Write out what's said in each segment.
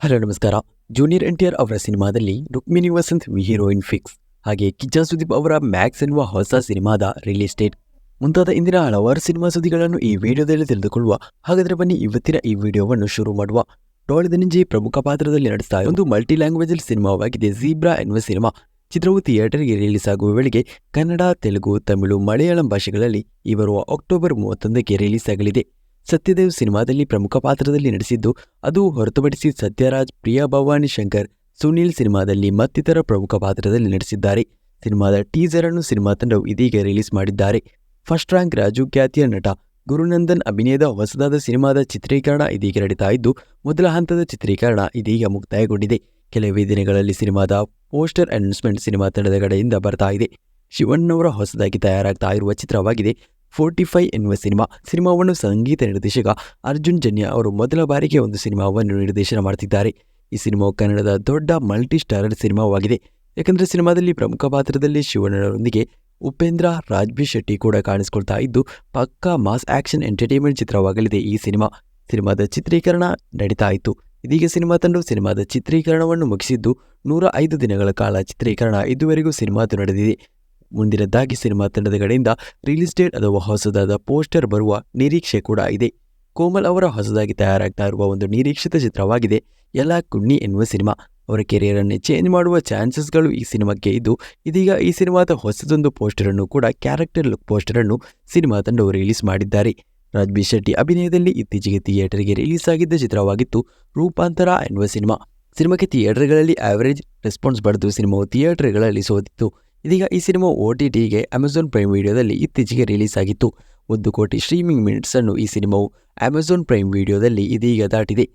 Hello, ನಮಸ್ಕಾರ. Junior N T R ಅವರ ಸಿನಿಮಾದಲ್ಲಿ ರುಕ್ಮಿಣಿ ವಸಂತ್ ವಿ ಹೀರೋಯಿನ್ ಫಿಕ್ಸ್ ಹಾಗೆ ಕಿಚ್ಚ ಸುದೀಪ್ ಅವರ ಮ್ಯಾಕ್ಸ್ ಎನ್ನುವ ಹೊಸ ಸಿನಿಮಾದ ರಿಲೀಸ್ ಡೇಟ್ ಮುಂತಾದ ಇಂದಿನ ಹಲವಾರು ಸಿನಿಮಾ ಸುದ್ದಿಗಳನ್ನು ಈ ವಿಡಿಯೋದಲ್ಲಿ ತಿಳಿದುಕೊಳ್ಳುವ ಹಾಗಾದರೆ ಬನ್ನಿ ಇವತ್ತಿನ ಈ ವಿಡಿಯೋವನ್ನು ಶುರು ಮಾಡುವ. ಡೋಳ್ ಧನಂಜಯ್ ಪ್ರಮುಖ ಪಾತ್ರದಲ್ಲಿ ನಡೆಸ್ತಾ ಒಂದು ಮಲ್ಟಿ ಲ್ಯಾಂಗ್ವೇಜ್ ಸಿನಿಮಾವಾಗಿದೆ ಝೀಬ್ರಾ ಎನ್ನುವ ಸಿನಿಮಾ ಚಿತ್ರವು ಥಿಯೇಟರ್ಗೆ ರಿಲೀಸ್ ಆಗುವ ವೇಳೆಗೆ ಕನ್ನಡ, ತೆಲುಗು, ತಮಿಳು, ಮಲಯಾಳಂ ಭಾಷೆಗಳಲ್ಲಿ ಈ ಬರುವ ಅಕ್ಟೋಬರ್ ಮೂವತ್ತೊಂದಕ್ಕೆ ರಿಲೀಸ್ ಆಗಲಿದೆ. ಸತ್ಯದೇವ್ ಸಿನಿಮಾದಲ್ಲಿ ಪ್ರಮುಖ ಪಾತ್ರದಲ್ಲಿ ನಟಿಸಿದ್ದು, ಅದು ಹೊರತುಪಡಿಸಿ ಸತ್ಯರಾಜ್, ಪ್ರಿಯಾ ಭವಾನಿ, ಶಂಕರ್, ಸುನೀಲ್ ಸಿನಿಮಾದಲ್ಲಿ ಮತ್ತಿತರ ಪ್ರಮುಖ ಪಾತ್ರದಲ್ಲಿ ನಟಿಸಿದ್ದಾರೆ. ಸಿನಿಮಾದ ಟೀಸರ್ ಅನ್ನು ಸಿನಿಮಾ ತಂಡವು ಇದೀಗ ರಿಲೀಸ್ ಮಾಡಿದ್ದಾರೆ. ಫಸ್ಟ್ ರ್ಯಾಂಕ್ ರಾಜು ಖ್ಯಾತಿಯ ನಟ ಗುರುನಂದನ್ ಅಭಿನಯದ ಹೊಸದಾದ ಸಿನಿಮಾದ ಚಿತ್ರೀಕರಣ ಇದೀಗ ನಡೀತಾ ಇದ್ದು, ಮೊದಲ ಹಂತದ ಚಿತ್ರೀಕರಣ ಇದೀಗ ಮುಕ್ತಾಯಗೊಂಡಿದೆ. ಕೆಲವೇ ದಿನಗಳಲ್ಲಿ ಸಿನಿಮಾದ ಪೋಸ್ಟರ್ ಅನೌನ್ಸ್ಮೆಂಟ್ ಸಿನಿಮಾ ತಂಡದ ಕಡೆಯಿಂದ ಬರ್ತಾ ಇದೆ. ಶಿವಣ್ಣವರ ಹೊಸದಾಗಿ ತಯಾರಾಗ್ತಾ ಇರುವ ಚಿತ್ರವಾಗಿದೆ. ಫೋರ್ಟಿ ಫೈವ್ ಎನ್ನುವ ಸಿನಿಮಾ, ಸಿನಿಮಾವನ್ನು ಸಂಗೀತ ನಿರ್ದೇಶಕ ಅರ್ಜುನ್ ಜನ್ಯ ಅವರು ಮೊದಲ ಬಾರಿಗೆ ಒಂದು ಸಿನಿಮಾವನ್ನು ನಿರ್ದೇಶನ ಮಾಡ್ತಿದ್ದಾರೆ. ಈ ಸಿನಿಮಾವು ಕನ್ನಡದ ದೊಡ್ಡ ಮಲ್ಟಿ ಸ್ಟಾರರ್ ಸಿನಿಮಾವಾಗಿದೆ. ಯಾಕಂದರೆ ಸಿನಿಮಾದಲ್ಲಿ ಪ್ರಮುಖ ಪಾತ್ರದಲ್ಲಿ ಶಿವಣ್ಣರೊಂದಿಗೆ ಉಪೇಂದ್ರ, ರಾಜ್ಬಿ ಶೆಟ್ಟಿ ಕೂಡ ಕಾಣಿಸಿಕೊಳ್ತಾ ಇದ್ದು, ಪಕ್ಕಾ ಮಾಸ್ ಆಕ್ಷನ್ ಎಂಟರ್ಟೈನ್ಮೆಂಟ್ ಚಿತ್ರವಾಗಲಿದೆ ಈ ಸಿನಿಮಾ. ಸಿನಿಮಾದ ಚಿತ್ರೀಕರಣ ನಡೀತಾ ಇತ್ತು. ಇದೀಗ ಸಿನಿಮಾ ತಂಡವು ಸಿನಿಮಾದ ಚಿತ್ರೀಕರಣವನ್ನು ಮುಗಿಸಿದ್ದು, ನೂರ ಐದು ದಿನಗಳ ಕಾಲ ಚಿತ್ರೀಕರಣ ಇದುವರೆಗೂ ಸಿನಿಮಾದು ನಡೆದಿದೆ. ಮುಂದಿನದ್ದಾಗಿ ಸಿನಿಮಾ ತಂಡದ ಕಡೆಯಿಂದ ರಿಲೀಸ್ ಡೇಟ್ ಅಥವಾ ಹೊಸದಾದ ಪೋಸ್ಟರ್ ಬರುವ ನಿರೀಕ್ಷೆ ಕೂಡ ಇದೆ. ಕೋಮಲ್ ಅವರ ಹೊಸದಾಗಿ ತಯಾರಾಗ್ತಾ ಇರುವ ಒಂದು ನಿರೀಕ್ಷಿತ ಚಿತ್ರವಾಗಿದೆ ಎಲ್ಲ ಕುಣ್ಣಿ ಎನ್ನುವ ಸಿನಿಮಾ. ಅವರ ಕೆರಿಯರನ್ನೇ ಚೇಂಜ್ ಮಾಡುವ ಚಾನ್ಸಸ್ಗಳು ಈ ಸಿನಿಮಾಕ್ಕೆ ಇದ್ದು, ಇದೀಗ ಈ ಸಿನಿಮಾದ ಹೊಸದೊಂದು ಪೋಸ್ಟರನ್ನು ಕೂಡ ಕ್ಯಾರೆಕ್ಟರ್ ಲುಕ್ ಪೋಸ್ಟರನ್ನು ಸಿನಿಮಾ ತಂಡವು ರಿಲೀಸ್ ಮಾಡಿದ್ದಾರೆ. ರಾಜ್ಬಿ ಶೆಟ್ಟಿ ಅಭಿನಯದಲ್ಲಿ ಇತ್ತೀಚೆಗೆ ಥಿಯೇಟರ್ಗೆ ರಿಲೀಸ್ ಆಗಿದ್ದ ಚಿತ್ರವಾಗಿತ್ತು, ರೂಪಾಂತರ ಎನ್ನುವ ಸಿನಿಮಾ. ಸಿನಿಮಾಕ್ಕೆ ಥಿಯೇಟರ್ಗಳಲ್ಲಿ ಆವರೇಜ್ ರೆಸ್ಪಾನ್ಸ್ ಪಡೆದು ಸಿನಿಮಾವು ಥಿಯೇಟರ್ಗಳಲ್ಲಿ ಸೋತಿತ್ತು. ಇದೀಗ ಈ ಸಿನಿಮಾ ಒ ಟಿ ಟಿಗೆ ಅಮೆಜಾನ್ ಪ್ರೈಮ್ ವಿಡಿಯೋದಲ್ಲಿ ಇತ್ತೀಚೆಗೆ ರಿಲೀಸ್ ಆಗಿತ್ತು ಒಂದು ಕೋಟಿ ಸ್ಟ್ರೀಮಿಂಗ್ ಮಿನಿಟ್ಸ್ ಅನ್ನು ಈ ಸಿನಿಮಾವು ಅಮೆಜಾನ್ ಪ್ರೈಮ್ ವಿಡಿಯೋದಲ್ಲಿ ಇದೀಗ ದಾಟಿದೆ.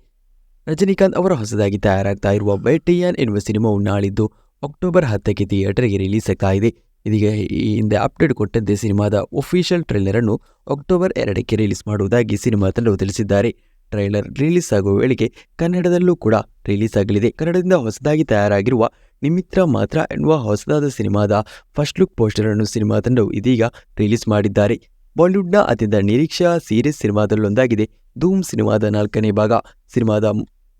ರಜನಿಕಾಂತ್ ಅವರ ಹೊಸದಾಗಿ ತಯಾರಾಗ್ತಾ ಇರುವ ಬೈಟಿಯಾನ್ ಎನ್ನುವ ಸಿನಿಮಾವು ನಾಳಿದ್ದು ಅಕ್ಟೋಬರ್ ಹತ್ತಕ್ಕೆ ಥಿಯೇಟರ್ಗೆ ರಿಲೀಸ್ ಆಗ್ತಾ ಇದೆ ಇದೀಗ ಈ ಹಿಂದೆ ಅಪ್ಡೇಟ್ ಕೊಟ್ಟಂತೆ ಸಿನಿಮಾದ ಒಫಿಷಿಯಲ್ ಟ್ರೈಲರ್ ಅನ್ನು ಅಕ್ಟೋಬರ್ ಎರಡಕ್ಕೆ ರಿಲೀಸ್ ಮಾಡುವುದಾಗಿ ಸಿನಿಮಾ ತಂಡವು ತಿಳಿಸಿದ್ದಾರೆ. ಟ್ರೈಲರ್ ರಿಲೀಸ್ ಆಗುವ ವೇಳೆಗೆ ಕನ್ನಡದಲ್ಲೂ ಕೂಡ ರಿಲೀಸ್ ಆಗಲಿದೆ ಕನ್ನಡದಿಂದ ಹೊಸದಾಗಿ ತಯಾರಾಗಿರುವ ನಿಮಿತ್ರ ಮಾತ್ರ ಎನ್ನುವ ಹೊಸದಾದ ಸಿನಿಮಾದ ಫಸ್ಟ್ ಲುಕ್ ಪೋಸ್ಟರ್ ಅನ್ನು ಸಿನಿಮಾ ತಂಡವು ಇದೀಗ ರಿಲೀಸ್ ಮಾಡಿದ್ದಾರೆ. ಬಾಲಿವುಡ್ನ ಅತ್ಯಂತ ನಿರೀಕ್ಷಾ ಸೀರೀಸ್ ಸಿನಿಮಾದಲ್ಲೊಂದಾಗಿದೆ ಧೂಮ್ ಸಿನಿಮಾದ ನಾಲ್ಕನೇ ಭಾಗ. ಸಿನಿಮಾದ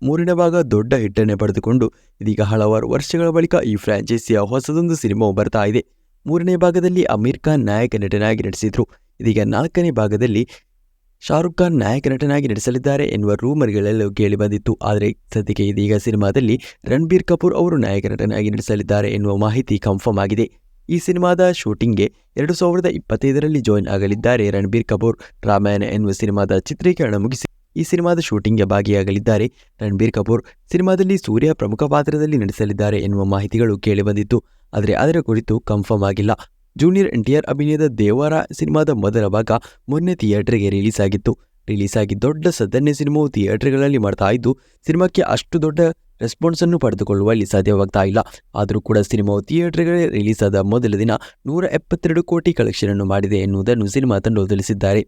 ಮೂರನೇ ಭಾಗ ದೊಡ್ಡ ಹಿಟ್ಟನ್ನು ಪಡೆದುಕೊಂಡು ಇದೀಗ ಹಲವಾರು ವರ್ಷಗಳ ಬಳಿಕ ಈ ಫ್ರಾಂಚೈಸಿಯ ಹೊಸದೊಂದು ಸಿನಿಮಾವು ಬರ್ತಾ ಇದೆ. ಮೂರನೇ ಭಾಗದಲ್ಲಿ ಅಮೀರ್ ಖಾನ್ ನಾಯಕ ನಟನಾಗಿ ನಟಿಸಿದ್ರು. ಇದೀಗ ನಾಲ್ಕನೇ ಭಾಗದಲ್ಲಿ ಶಾರುಖ್ ಖಾನ್ ನಾಯಕ ನಟನಾಗಿ ನಟಿಸಲಿದ್ದಾರೆ ಎನ್ನುವ ರೂಮರ್ಗಳೆಲ್ಲವೂ ಕೇಳಿಬಂದಿತ್ತು ಆದರೆ ಸದ್ಯಕ್ಕೆ ಇದೀಗ ಸಿನಿಮಾದಲ್ಲಿ ರಣಬೀರ್ ಕಪೂರ್ ಅವರು ನಾಯಕ ನಟನಾಗಿ ನಟಿಸಲಿದ್ದಾರೆ ಎನ್ನುವ ಮಾಹಿತಿ ಕನ್ಫರ್ಮ್ ಆಗಿದೆ. ಈ ಸಿನಿಮಾದ ಶೂಟಿಂಗ್ಗೆ ಎರಡು ಸಾವಿರದ ಇಪ್ಪತ್ತೈದರಲ್ಲಿ ಜಾಯಿನ್ ಆಗಲಿದ್ದಾರೆ ರಣಬೀರ್ ಕಪೂರ್. ರಾಮಾಯಣ ಎನ್ನುವ ಸಿನಿಮಾದ ಚಿತ್ರೀಕರಣ ಮುಗಿಸಿ ಈ ಸಿನಿಮಾದ ಶೂಟಿಂಗ್ಗೆ ಭಾಗಿಯಾಗಲಿದ್ದಾರೆ. ರಣಬೀರ್ ಕಪೂರ್ ಸಿನಿಮಾದಲ್ಲಿ ಸೂರ್ಯ ಪ್ರಮುಖ ಪಾತ್ರದಲ್ಲಿ ನಟಿಸಲಿದ್ದಾರೆ ಎನ್ನುವ ಮಾಹಿತಿಗಳು ಕೇಳಿಬಂದಿತ್ತು ಆದರೆ ಅದರ ಕುರಿತು ಕನ್ಫರ್ಮ್ ಆಗಿಲ್ಲ. ಜೂನಿಯರ್ ಎನ್ ಟಿ ಆರ್ ಅಭಿನಯದ ದೇವರ ಸಿನಿಮಾದ ಮೊದಲ ಭಾಗ ಮೊನ್ನೆ ಥಿಯೇಟರ್ಗೆ ರಿಲೀಸ್ ಆಗಿತ್ತು ರಿಲೀಸ್ ಆಗಿ ದೊಡ್ಡ ಸದನ್ಯ ಸಿನಿಮಾವು ಥಿಯೇಟರ್ಗಳಲ್ಲಿ ಮಾಡ್ತಾ ಇದ್ದು, ಸಿನಿಮಾಕ್ಕೆ ಅಷ್ಟು ದೊಡ್ಡ ರೆಸ್ಪಾನ್ಸ್ ಅನ್ನು ಪಡೆದುಕೊಳ್ಳುವಲ್ಲಿ ಸಾಧ್ಯವಾಗ್ತಾ ಇಲ್ಲ. ಆದರೂ ಕೂಡ ಸಿನಿಮಾವು ಥಿಯೇಟರ್ಗಳೇ ರಿಲೀಸ್ ಆದ ಮೊದಲ ದಿನ ನೂರ ಎಪ್ಪತ್ತೆರಡು ಕೋಟಿ ಕಲೆಕ್ಷನ್ ಅನ್ನು ಮಾಡಿದೆ ಎನ್ನುವುದನ್ನು ಸಿನಿಮಾ ತಂಡವು ತಿಳಿಸಿದ್ದಾರೆ.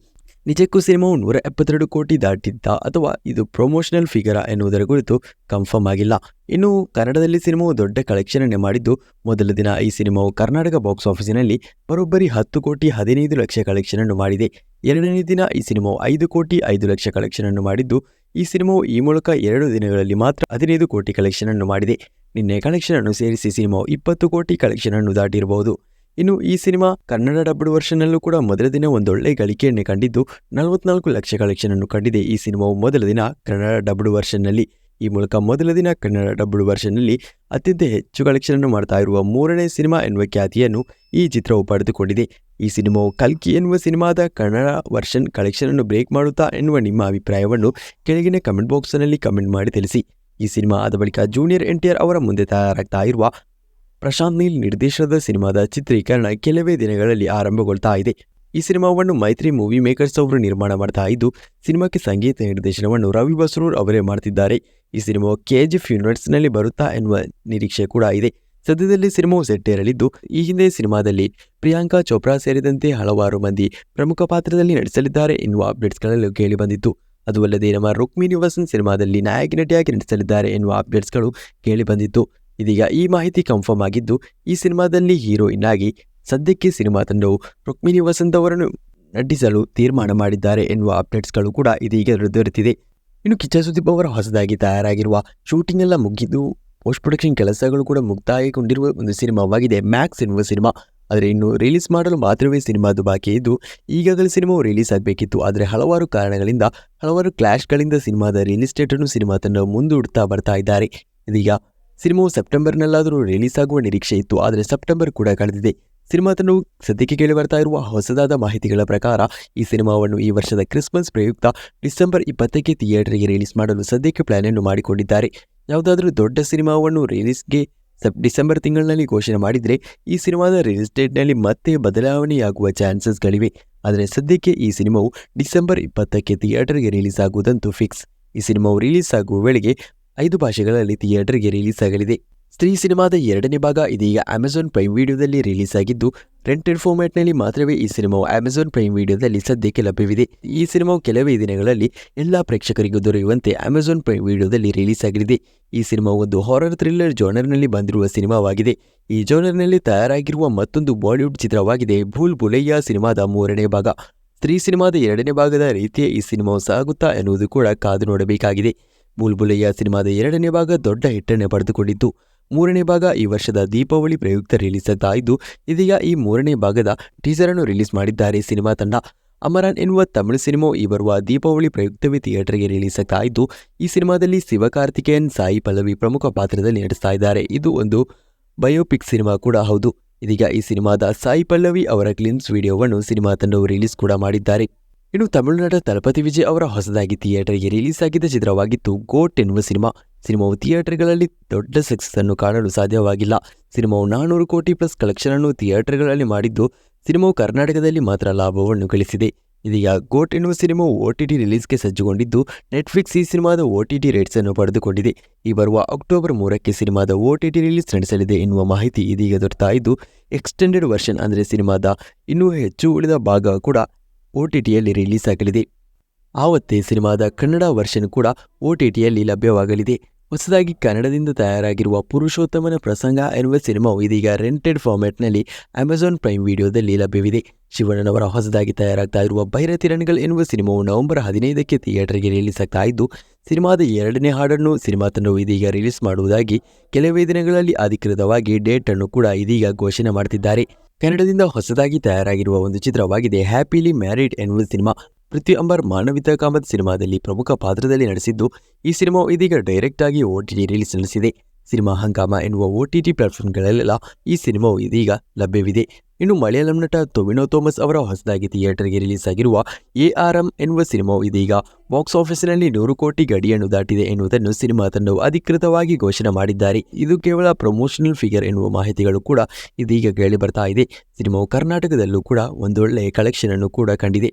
ನಿಜಕ್ಕೂ ಸಿನಿಮಾವು ನೂರ ಎಪ್ಪತ್ತೆರಡು ಕೋಟಿ ದಾಟಿದ್ದ ಅಥವಾ ಇದು ಪ್ರೊಮೋಷನಲ್ ಫಿಗರ ಎನ್ನುವುದರ ಕುರಿತು ಕನ್ಫರ್ಮ್ ಆಗಿಲ್ಲ. ಇನ್ನು ಕನ್ನಡದಲ್ಲಿ ಸಿನಿಮಾವು ದೊಡ್ಡ ಕಲೆಕ್ಷನ್ ಮಾಡಿದ್ದು, ಮೊದಲ ದಿನ ಈ ಸಿನಿಮಾವು ಕರ್ನಾಟಕ ಬಾಕ್ಸ್ ಆಫೀಸಿನಲ್ಲಿ ಬರೋಬ್ಬರಿ ಹತ್ತು ಕೋಟಿ ಹದಿನೈದು ಲಕ್ಷ ಕಲೆಕ್ಷನ್ ಅನ್ನು ಮಾಡಿದೆ. ಎರಡನೇ ದಿನ ಈ ಸಿನಿಮಾವು ಐದು ಕೋಟಿ ಐದು ಲಕ್ಷ ಕಲೆಕ್ಷನ್ ಅನ್ನು ಮಾಡಿದ್ದು, ಈ ಸಿನಿಮಾವು ಈ ಮೂಲಕ ಎರಡು ದಿನಗಳಲ್ಲಿ ಮಾತ್ರ ಹದಿನೈದು ಕೋಟಿ ಕಲೆಕ್ಷನ್ ಅನ್ನು ಮಾಡಿದೆ. ನಿನ್ನೆ ಕಲೆಕ್ಷನ್ ಅನ್ನು ಸೇರಿಸಿ ಸಿನಿಮಾವು ಇಪ್ಪತ್ತು ಕೋಟಿ ಕಲೆಕ್ಷನ್ ಅನ್ನು ದಾಟಿರಬಹುದು ಇನ್ನು ಈ ಸಿನಿಮಾ ಕನ್ನಡ ಡಬ್ಡ್ ವರ್ಷನ್ನಲ್ಲೂ ಕೂಡ ಮೊದಲ ದಿನ ಒಂದೊಳ್ಳೆ ಗಳಿಕೆಯನ್ನೇ ಕಂಡಿದ್ದು ನಲವತ್ನಾಲ್ಕು ಲಕ್ಷ ಕಲೆಕ್ಷನ್ ಅನ್ನು ಕಂಡಿದೆ ಈ ಸಿನಿಮಾವು ಮೊದಲ ದಿನ ಕನ್ನಡ ಡಬ್ಡ್ ವರ್ಷನ್ನಲ್ಲಿ. ಈ ಮೂಲಕ ಮೊದಲ ದಿನ ಕನ್ನಡ ಡಬ್ಡ್ ವರ್ಷನ್ನಲ್ಲಿ ಅತ್ಯಂತ ಹೆಚ್ಚು ಕಲೆಕ್ಷನ್ ಅನ್ನು ಮಾಡ್ತಾ ಇರುವ ಮೂರನೇ ಸಿನಿಮಾ ಎನ್ನುವ ಖ್ಯಾತಿಯನ್ನು ಈ ಚಿತ್ರವು ಪಡೆದುಕೊಂಡಿದೆ. ಈ ಸಿನಿಮಾವು ಕಲ್ಕಿ ಎನ್ನುವ ಸಿನಿಮಾದ ಕನ್ನಡ ವರ್ಷನ್ ಕಲೆಕ್ಷನ್ ಅನ್ನು ಬ್ರೇಕ್ ಮಾಡುತ್ತಾ ಎನ್ನುವ ನಿಮ್ಮ ಅಭಿಪ್ರಾಯವನ್ನು ಕೆಳಗಿನ ಕಮೆಂಟ್ ಬಾಕ್ಸ್ನಲ್ಲಿ ಕಮೆಂಟ್ ಮಾಡಿ ತಿಳಿಸಿ. ಈ ಸಿನಿಮಾ ಆದ ಬಳಿಕ ಜೂನಿಯರ್ ಎನ್ ಟಿ ಆರ್ ಅವರ ಮುಂದೆ ತಯಾರಾಗ್ತಾ ಇರುವ ಪ್ರಶಾಂತ್ ನೀಲ್ ನಿರ್ದೇಶನದ ಸಿನಿಮಾದ ಚಿತ್ರೀಕರಣ ಕೆಲವೇ ದಿನಗಳಲ್ಲಿ ಆರಂಭಗೊಳ್ತಾ ಇದೆ. ಈ ಸಿನಿಮಾವನ್ನು ಮೈತ್ರಿ ಮೂವಿ ಮೇಕರ್ಸ್ ಅವರು ನಿರ್ಮಾಣ ಮಾಡ್ತಾ ಇದ್ದು, ಸಿನಿಮಾಕ್ಕೆ ಸಂಗೀತ ನಿರ್ದೇಶನವನ್ನು ರವಿ ಬಸರೂರ್ ಅವರೇ ಮಾಡ್ತಿದ್ದಾರೆ. ಈ ಸಿನಿಮಾವು ಕೆಜಿಎಫ್ ಯೂನಿವರ್ಸ್ನಲ್ಲಿ ಬರುತ್ತಾ ಎನ್ನುವ ನಿರೀಕ್ಷೆ ಕೂಡ ಇದೆ. ಸದ್ಯದಲ್ಲಿ ಸಿನಿಮಾವು ಸೆಟ್ಟೇರಲಿದ್ದು, ಈ ಹಿಂದೆ ಸಿನಿಮಾದಲ್ಲಿ ಪ್ರಿಯಾಂಕಾ ಚೋಪ್ರಾ ಸೇರಿದಂತೆ ಹಲವಾರು ಮಂದಿ ಪ್ರಮುಖ ಪಾತ್ರದಲ್ಲಿ ನಟಿಸಲಿದ್ದಾರೆ ಎನ್ನುವ ಅಪ್ಡೇಟ್ಸ್ಗಳಲ್ಲೂ ಕೇಳಿಬಂದಿತ್ತು ಅದು ಅಲ್ಲದೆ ನಮ್ಮ ರುಕ್ಮಿಣಿ ವಸಂತ್ ಸಿನಿಮಾದಲ್ಲಿ ನಾಯಕ ನಟಿಯಾಗಿ ನಟಿಸಲಿದ್ದಾರೆ ಎನ್ನುವ ಅಪ್ಡೇಟ್ಸ್ಗಳು ಕೇಳಿಬಂದಿತ್ತು ಇದೀಗ ಈ ಮಾಹಿತಿ ಕನ್ಫರ್ಮ್ ಆಗಿದ್ದು, ಈ ಸಿನಿಮಾದಲ್ಲಿ ಹೀರೋಯಿನ್ ಆಗಿ ಸದ್ಯಕ್ಕೆ ಸಿನಿಮಾ ತಂಡವು ರುಕ್ಮಿಣಿ ವಸಂತ್ ಅವರನ್ನು ನಟಿಸಲು ತೀರ್ಮಾನ ಮಾಡಿದ್ದಾರೆ ಎನ್ನುವ ಅಪ್ಡೇಟ್ಸ್ಗಳು ಕೂಡ ಇದೀಗ ದೊರೆತಿದೆ. ಇನ್ನು ಕಿಚ್ಚ ಸುದೀಪ್ ಅವರ ಹೊಸದಾಗಿ ತಯಾರಾಗಿರುವ ಶೂಟಿಂಗ್ ಎಲ್ಲ ಮುಗಿದು ಪೋಸ್ಟ್ ಪ್ರೊಡಕ್ಷನ್ ಕೆಲಸಗಳು ಕೂಡ ಮುಕ್ತಾಯಗೊಂಡಿರುವ ಒಂದು ಸಿನಿಮಾವಾಗಿದೆ ಮ್ಯಾಕ್ಸ್ ಎನ್ನುವ ಸಿನಿಮಾ. ಆದರೆ ಇನ್ನು ರಿಲೀಸ್ ಮಾಡಲು ಮಾತ್ರವೇ ಸಿನಿಮಾದು ಬಾಕಿ ಇದ್ದು, ಈಗಾಗಲೇ ಸಿನಿಮಾವು ರಿಲೀಸ್ ಆಗಬೇಕಿತ್ತು. ಆದರೆ ಹಲವಾರು ಕಾರಣಗಳಿಂದ, ಹಲವಾರು ಕ್ಲಾಶ್ಗಳಿಂದ ಸಿನಿಮಾದ ರಿಲೀಸ್ ಡೇಟನ್ನು ಸಿನಿಮಾ ತಂಡ ಮುಂದೂಡ್ತಾ ಬರ್ತಾ ಇದ್ದಾರೆ. ಇದೀಗ ಸಿನಿಮಾವು ಸೆಪ್ಟೆಂಬರ್ನಲ್ಲಾದರೂ ರಿಲೀಸ್ ಆಗುವ ನಿರೀಕ್ಷೆ ಇತ್ತು, ಆದರೆ ಸೆಪ್ಟೆಂಬರ್ ಕೂಡ ಕಳೆದಿದೆ. ಸಿನಿಮಾ ತಂಡವು ಸದ್ಯಕ್ಕೆ ಕೇಳಿ ಬರ್ತಾ ಇರುವ ಹೊಸದಾದ ಮಾಹಿತಿಗಳ ಪ್ರಕಾರ, ಈ ಸಿನಿಮಾವನ್ನು ಈ ವರ್ಷದ ಕ್ರಿಸ್ಮಸ್ ಪ್ರಯುಕ್ತ ಡಿಸೆಂಬರ್ ಇಪ್ಪತ್ತಕ್ಕೆ ಥಿಯೇಟರ್ಗೆ ರಿಲೀಸ್ ಮಾಡಲು ಸದ್ಯಕ್ಕೆ ಪ್ಲಾನ್ ಅನ್ನು ಮಾಡಿಕೊಂಡಿದ್ದಾರೆ. ಯಾವುದಾದರೂ ದೊಡ್ಡ ಸಿನಿಮಾವನ್ನು ರಿಲೀಸ್ಗೆ ಸೆಪ್, ಡಿಸೆಂಬರ್ ತಿಂಗಳಿನಲ್ಲಿ ಘೋಷಣೆ ಮಾಡಿದರೆ, ಈ ಸಿನಿಮಾದ ರಿಲೀಸ್ ಡೇಟ್ನಲ್ಲಿ ಮತ್ತೆ ಬದಲಾವಣೆಯಾಗುವ ಚಾನ್ಸಸ್ಗಳಿವೆ. ಆದರೆ ಸದ್ಯಕ್ಕೆ ಈ ಸಿನಿಮಾವು ಡಿಸೆಂಬರ್ ಇಪ್ಪತ್ತಕ್ಕೆ ಥಿಯೇಟರ್ಗೆ ರಿಲೀಸ್ ಆಗುವುದಂತೂ ಫಿಕ್ಸ್. ಈ ಸಿನಿಮಾವು ರಿಲೀಸ್ ಆಗುವ ವೇಳೆಗೆ ಐದು ಭಾಷೆಗಳಲ್ಲಿ ಥಿಯೇಟರ್ಗೆ ರಿಲೀಸ್ ಆಗಲಿದೆ. ಸ್ತ್ರೀ ಸಿನಿಮಾದ ಎರಡನೇ ಭಾಗ ಇದೀಗ ಅಮೆಜಾನ್ ಪ್ರೈಮ್ ವಿಡಿಯೋದಲ್ಲಿ ರಿಲೀಸ್ ಆಗಿದ್ದು ರೆಂಟೆಡ್ ಫಾರ್ಮ್ಯಾಟ್ನಲ್ಲಿ ಮಾತ್ರವೇ ಈ ಸಿನಿಮಾವು ಅಮೆಜಾನ್ ಪ್ರೈಮ್ ವಿಡಿಯೋದಲ್ಲಿ ಸದ್ಯಕ್ಕೆ ಲಭ್ಯವಿದೆ. ಈ ಸಿನಿಮಾವು ಕೆಲವೇ ದಿನಗಳಲ್ಲಿ ಎಲ್ಲ ಪ್ರೇಕ್ಷಕರಿಗೂ ದೊರೆಯುವಂತೆ ಅಮೆಜಾನ್ ಪ್ರೈಮ್ ವಿಡಿಯೋದಲ್ಲಿ ರಿಲೀಸ್ ಆಗಲಿದೆ. ಈ ಸಿನಿಮಾ ಒಂದು ಹಾರರ್ ಥ್ರಿಲ್ಲರ್ ಜೋನರ್ನಲ್ಲಿ ಬಂದಿರುವ ಸಿನಿಮಾವಾಗಿದೆ. ಈ ಜೋನರ್ನಲ್ಲಿ ತಯಾರಾಗಿರುವ ಮತ್ತೊಂದು ಬಾಲಿವುಡ್ ಚಿತ್ರವಾಗಿದೆ, ಭೂಲ್ ಬುಲಯ್ಯ ಸಿನಿಮಾದ ಮೂರನೇ ಭಾಗ. ಸ್ತ್ರೀ ಸಿನಿಮಾದ ಎರಡನೇ ಭಾಗದ ರೀತಿಯೇ ಈ ಸಿನಿಮಾವು ಸಾಗುತ್ತಾ ಎನ್ನುವುದು ಕೂಡ ಕಾದು ನೋಡಬೇಕಾಗಿದೆ. ಬುಲ್ಬುಲಯ್ಯ ಸಿನಿಮಾದ ಎರಡನೇ ಭಾಗ ದೊಡ್ಡ ಹಿಟ್ಟನ್ನು ಪಡೆದುಕೊಂಡಿತ್ತು ಮೂರನೇ ಭಾಗ ಈ ವರ್ಷದ ದೀಪಾವಳಿ ಪ್ರಯುಕ್ತ ರಿಲೀಸ್ ಆಗ್ತಾ ಇದೀಗ ಈ ಮೂರನೇ ಭಾಗದ ಟೀಸರ್ ಅನ್ನು ರಿಲೀಸ್ ಮಾಡಿದ್ದಾರೆ ಸಿನಿಮಾ ತಂಡ. ಅಮರಾನ್ ಎನ್ನುವ ತಮಿಳು ಸಿನಿಮಾ ಈ ಬರುವ ದೀಪಾವಳಿ ಪ್ರಯುಕ್ತವೇ ಥಿಯೇಟರ್ಗೆ ರಿಲೀಸ್ ಆಗ್ತಾ ಈ ಸಿನಿಮಾದಲ್ಲಿ ಶಿವಕಾರ್ತಿಕೇಯನ್ ಸಾಯಿ ಪಲ್ಲವಿ ಪ್ರಮುಖ ಪಾತ್ರದಲ್ಲಿ ನಟಿಸ್ತಾ ಇದ್ದಾರೆ. ಇದು ಒಂದು ಬಯೋಪಿಕ್ ಸಿನಿಮಾ ಕೂಡ ಹೌದು. ಇದೀಗ ಈ ಸಿನಿಮಾದ ಸಾಯಿ ಪಲ್ಲವಿ ಅವರ ಕ್ಲಿನ್ಸ್ ವಿಡಿಯೋವನ್ನು ಸಿನಿಮಾ ತಂಡವು ರಿಲೀಸ್ ಕೂಡ ಮಾಡಿದ್ದಾರೆ. ಇನ್ನು ತಮಿಳುನಾಡ ತಲಪತಿ ವಿಜಯ್ ಅವರ ಹೊಸದಾಗಿ ಥಿಯೇಟರ್ಗೆ ರಿಲೀಸ್ ಆಗಿದ್ದ ಚಿತ್ರವಾಗಿತ್ತು ಗೋಟ್ ಎನ್ನುವ ಸಿನಿಮಾ, ಸಿನಿಮಾವು ಥಿಯೇಟರ್ಗಳಲ್ಲಿ ದೊಡ್ಡ ಸಕ್ಸಸ್ ಅನ್ನು ಕಾಣಲು ಸಾಧ್ಯವಾಗಿಲ್ಲ. ಸಿನಿಮಾವು ನಾನ್ನೂರು ಕೋಟಿ ಪ್ಲಸ್ ಕಲೆಕ್ಷನ್ ಅನ್ನು ಥಿಯೇಟರ್ಗಳಲ್ಲಿ ಮಾಡಿದ್ದು, ಸಿನಿಮಾವು ಕರ್ನಾಟಕದಲ್ಲಿ ಮಾತ್ರ ಲಾಭವನ್ನು ಗಳಿಸಿದೆ. ಇದೀಗ ಗೋಟ್ ಎನ್ನುವ ಸಿನಿಮಾವು ಒ ಟಿ ಟಿ ರಿಲೀಸ್ಗೆ ಸಜ್ಜುಗೊಂಡಿದ್ದು ನೆಟ್ಫ್ಲಿಕ್ಸ್ ಈ ಸಿನಿಮಾದ ಒ ಟಿ ಟಿ ರೇಟ್ಸ್ ಅನ್ನು ಪಡೆದುಕೊಂಡಿದೆ. ಈ ಬರುವ ಅಕ್ಟೋಬರ್ ಮೂರಕ್ಕೆ ಸಿನಿಮಾದ ಓಟಿಟಿ ರಿಲೀಸ್ ನಡೆಸಲಿದೆ ಎನ್ನುವ ಮಾಹಿತಿ ಇದೀಗ ದೊರೆತಾ ಎಕ್ಸ್ಟೆಂಡೆಡ್ ವರ್ಷನ್ ಅಂದರೆ ಸಿನಿಮಾದ ಇನ್ನೂ ಹೆಚ್ಚು ಉಳಿದ ಭಾಗ ಕೂಡ ಒ ಟಿ ಟಿಯಲ್ಲಿ ರಿಲೀಸ್ ಆಗಲಿದೆ ಆವತ್ತೇ ಸಿನಿಮಾದ ಕನ್ನಡ ವರ್ಷನ್ ಕೂಡ ಒ ಟಿ ಟಿಯಲ್ಲಿ ಲಭ್ಯವಾಗಲಿದೆ. ಹೊಸದಾಗಿ ಕನ್ನಡದಿಂದ ತಯಾರಾಗಿರುವ ಪುರುಷೋತ್ತಮನ ಪ್ರಸಂಗ ಎನ್ನುವ ಸಿನಿಮಾವು ಇದೀಗ ರೆಂಟೆಡ್ ಫಾರ್ಮ್ಯಾಟ್ನಲ್ಲಿ ಅಮೆಜಾನ್ ಪ್ರೈಮ್ ವಿಡಿಯೋದಲ್ಲಿ ಲಭ್ಯವಿದೆ. ಶಿವಣ್ಣನವರ ಹೊಸದಾಗಿ ತಯಾರಾಗ್ತಾ ಇರುವ ಭೈರತಿರಣ್ಗಳು ಎನ್ನುವ ಸಿನಿಮಾವು ನವೆಂಬರ್ ಹದಿನೈದಕ್ಕೆ ಥಿಯೇಟರ್ಗೆ ರಿಲೀಸ್ ಆಗ್ತಾ ಇದ್ದು ಸಿನಿಮಾದ ಎರಡನೇ ಹಾಡನ್ನು ಸಿನಿಮಾ ತಂಡವು ಇದೀಗ ರಿಲೀಸ್ ಮಾಡುವುದಾಗಿ ಕೆಲವೇ ದಿನಗಳಲ್ಲಿ ಅಧಿಕೃತವಾಗಿ ಡೇಟ್ ಅನ್ನು ಕೂಡ ಇದೀಗ ಘೋಷಣೆ ಮಾಡುತ್ತಿದ್ದಾರೆ ಕನ್ನಡದಿಂದ ಹೊಸದಾಗಿ ತಯಾರಾಗಿರುವ ಒಂದು ಚಿತ್ರವಾಗಿದೆ ಹ್ಯಾಪಿಲಿ ಮ್ಯಾರಿಡ್ ಎನ್ನುವ ಸಿನಿಮಾ. ಪೃಥ್ವಿ ಅಂಬರ್ ಮಾನವಿತಾ ಕಾಮತ್ ಸಿನಿಮಾದಲ್ಲಿ ಪ್ರಮುಖ ಪಾತ್ರದಲ್ಲಿ ನಡೆಸಿದ್ದು ಈ ಸಿನಿಮಾವು ಇದೀಗ ಡೈರೆಕ್ಟ್ ಆಗಿ ಓಟಿಟಿ ರಿಲೀಸ್ ನಡೆಸಿದೆ. ಸಿನಿಮಾ ಹಂಗಾಮ ಎನ್ನುವ ಒ ಟಿ ಟಿ ಪ್ಲಾಟ್ಫಾರ್ಮ್ಗಳಲ್ಲೆಲ್ಲ ಈ ಸಿನಿಮಾವು ಇದೀಗ ಲಭ್ಯವಿದೆ. ಇನ್ನು ಮಲಯಾಳಂ ನಟ ಟೊವಿನೋ ಥೋಮಸ್ ಅವರ ಹೊಸದಾಗಿ ಥಿಯೇಟರ್ಗೆ ರಿಲೀಸ್ ಆಗಿರುವ ಎ ಆರ್ ಎಂ ಎನ್ನುವ ಸಿನಿಮಾವು ಇದೀಗ ಬಾಕ್ಸ್ ಆಫೀಸಿನಲ್ಲಿ ನೂರು ಕೋಟಿ ಗಡಿಯನ್ನು ದಾಟಿದೆ ಎನ್ನುವುದನ್ನು ಸಿನಿಮಾ ತಂಡವು ಅಧಿಕೃತವಾಗಿ ಘೋಷಣೆ ಮಾಡಿದ್ದಾರೆ. ಇದು ಕೇವಲ ಪ್ರಮೋಷನಲ್ ಫಿಗರ್ ಎನ್ನುವ ಮಾಹಿತಿಗಳು ಕೂಡ ಇದೀಗ ಕೇಳಿ ಬರ್ತಾ ಇದೆ. ಸಿನಿಮಾವು ಕರ್ನಾಟಕದಲ್ಲೂ ಕೂಡ ಒಂದೊಳ್ಳೆ ಕಲೆಕ್ಷನ್ ಅನ್ನು ಕೂಡ ಕಂಡಿದೆ.